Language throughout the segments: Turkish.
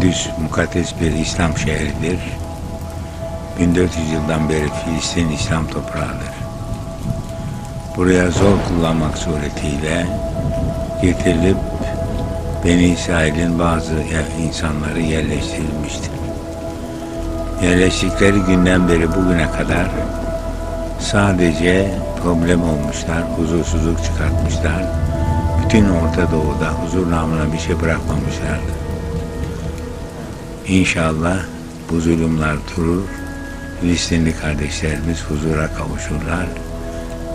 Kudüs mukaddes bir İslam şehridir. 1400 yıldan beri Filistin İslam toprağıdır. Buraya zor kullanmak suretiyle getirilip Beni İsrail'in bazı insanları yerleştirilmiştir. Yerleştikleri günden beri bugüne kadar sadece problem olmuşlar, huzursuzluk çıkartmışlar. Bütün Orta Doğu'da huzur namına bir şey bırakmamışlardı. İnşallah bu zulümler durur, Filistinli kardeşlerimiz huzura kavuşurlar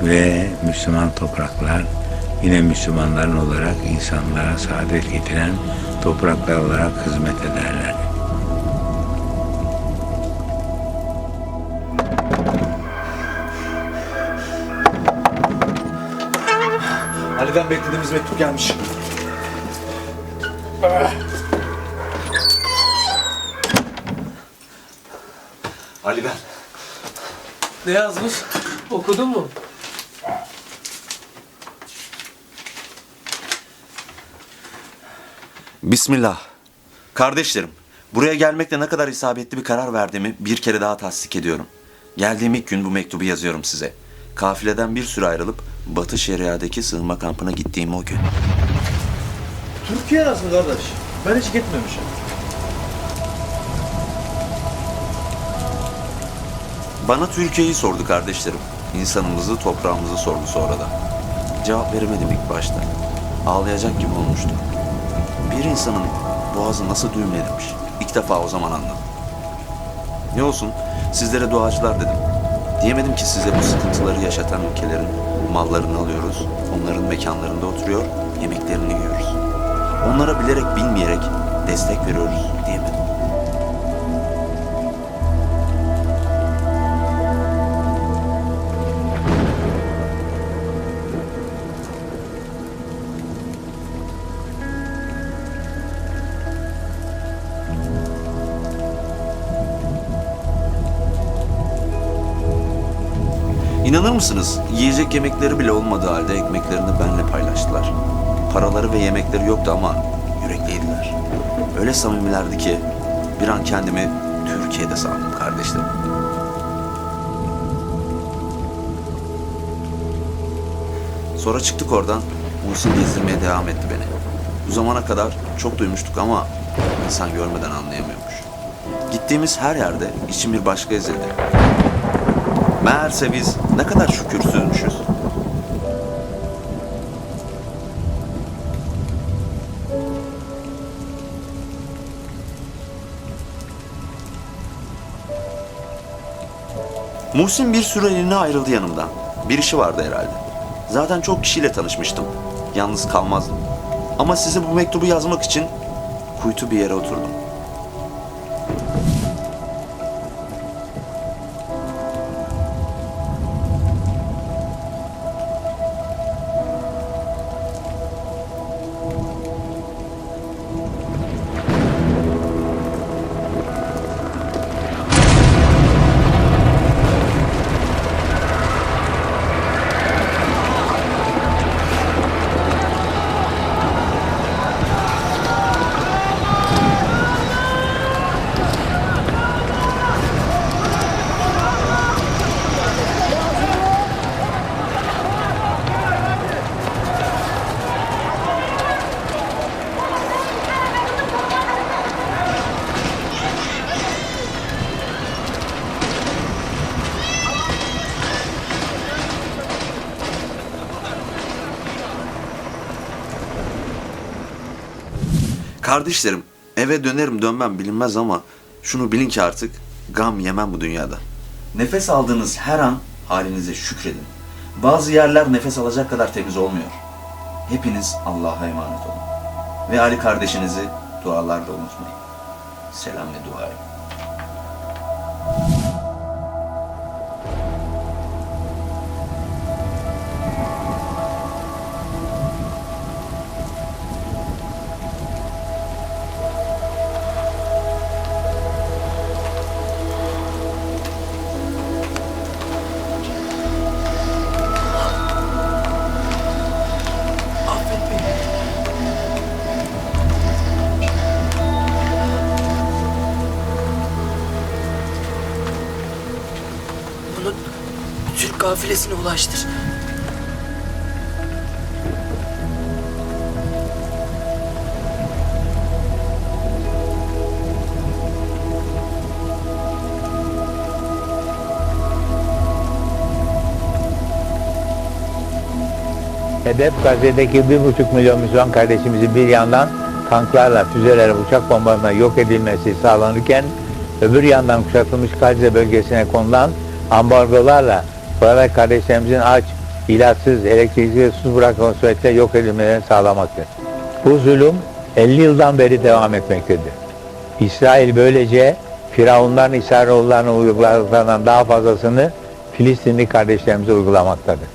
ve Müslüman topraklar yine Müslümanların olarak insanlara saadet getiren topraklar olarak hizmet ederler. Ali'den beklediğimiz mektup gelmiş. Ali ben. Ne yazmış? Okudun mu? Bismillah. Kardeşlerim, buraya gelmekle ne kadar isabetli bir karar verdiğimi bir kere daha tasdik ediyorum. Geldiğim ilk gün bu mektubu yazıyorum size. Kafileden bir süre ayrılıp Batı Şeria'daki sığınma kampına gittiğim o gün. Türkiye nasıl kardeş? Ben hiç gitmemişim. Bana Türkiye'yi sordu kardeşlerim. İnsanımızı, toprağımızı sordu sonra da. Cevap veremedim ilk başta. Ağlayacak gibi olmuştu. Bir insanın boğazı nasıl düğümlenirmiş? İlk defa o zaman anladım. Ne olsun, sizlere duacılar dedim. Diyemedim ki size bu sıkıntıları yaşatan ülkelerin mallarını alıyoruz, onların mekanlarında oturuyor, yemeklerini yiyoruz. Onlara bilerek bilmeyerek destek veriyoruz diyemedim. İnanır mısınız? Yiyecek yemekleri bile olmadığı halde ekmeklerini benimle paylaştılar. Paraları ve yemekleri yoktu ama yürekliydiler. Öyle samimilerdi ki bir an kendimi Türkiye'de sandım kardeşlerim. Sonra çıktık oradan. Muhsin gezdirmeye devam etti beni. Bu zamana kadar çok duymuştuk ama insan görmeden anlayamıyormuş. Gittiğimiz her yerde içim bir başka ezildi. Meğerse biz ne kadar şükürsüzmüşüz. Muhsin bir süreliğine ayrıldı yanımdan. Bir işi vardı herhalde. Zaten çok kişiyle tanışmıştım. Yalnız kalmazdım. Ama size bu mektubu yazmak için kuytu bir yere oturdum. Kardeşlerim, eve dönerim dönmem bilinmez ama şunu bilin ki artık gam yemem bu dünyada. Nefes aldığınız her an halinize şükredin. Bazı yerler nefes alacak kadar temiz olmuyor. Hepiniz Allah'a emanet olun. Ve Ali kardeşinizi dualarda unutmayın. Selam ve duayı. Kafilesine ulaştır. Hedef Gazze'deki bir buçuk milyon Müslüman kardeşimizin bir yandan tanklarla, füzelerle, uçak bombalarına yok edilmesi sağlanırken öbür yandan kuşatılmış Gazze bölgesine konulan ambargolarla burada kardeşlerimizin aç, ilaçsız, elektriksiz ve bırakılması surette yok edilmelerini sağlamaktır. Bu zulüm 50 yıldan beri devam etmektedir. İsrail böylece Firavunların İsrailoğullarına uyguladıklarından daha fazlasını Filistinli kardeşlerimize uygulamaktadır.